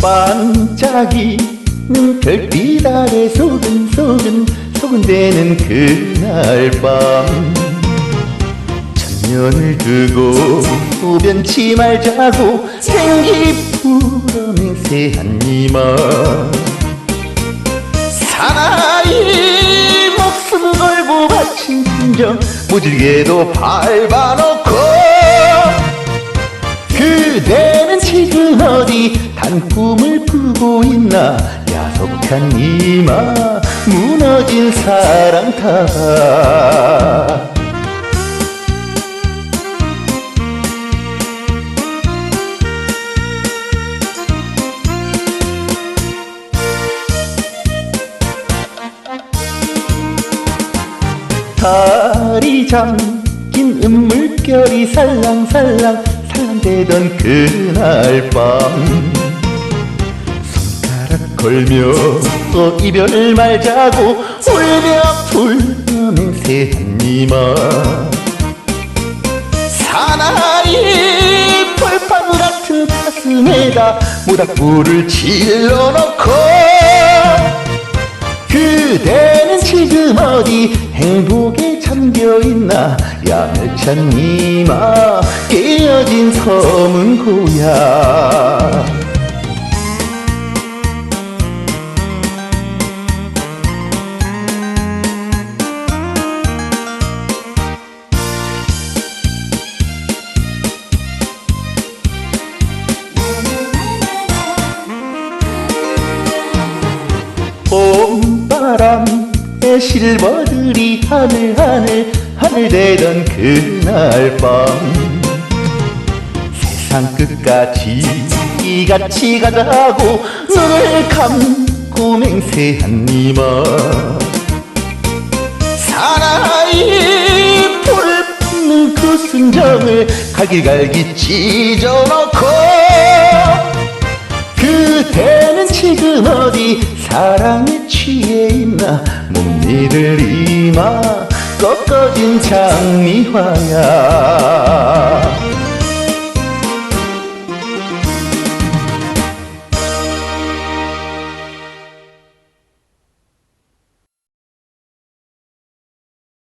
반짝이는 별빛 아래 소근소근 소근대는 그날 밤. 천년을 두고 우변치 말자고 생기 풀어 맹세한 이마. 사나이 목숨 걸고 바친 심정 무질게도 밟아놓고 어디 단 꿈을 꾸고 있나? 야속한 이마 무너진 사랑 타 달이 잠긴 은물결이 살랑살랑 살랑대던 그날 밤 손가락 걸며 또 이별을 말자고 울며 불며 맹세한 이마. 사나이 벌판 같은 가슴에다 모닥불을 질러놓고 그대는 지금 어디 행복에 잠겨있나 야멸찬 이마 깨어진 섬은 고야. 봄바람에 실버들이 하늘 하늘 하늘 대던 그날 밤 세상 끝까지 이같이 가자고 눈을 감고 맹세한 이마 사나이 불을 뿜는 그 순정을 갈기갈기 찢어놓고 그대는 지금 어디 사랑에 취해 있나 못 믿을 이마 꺾어진 장미화야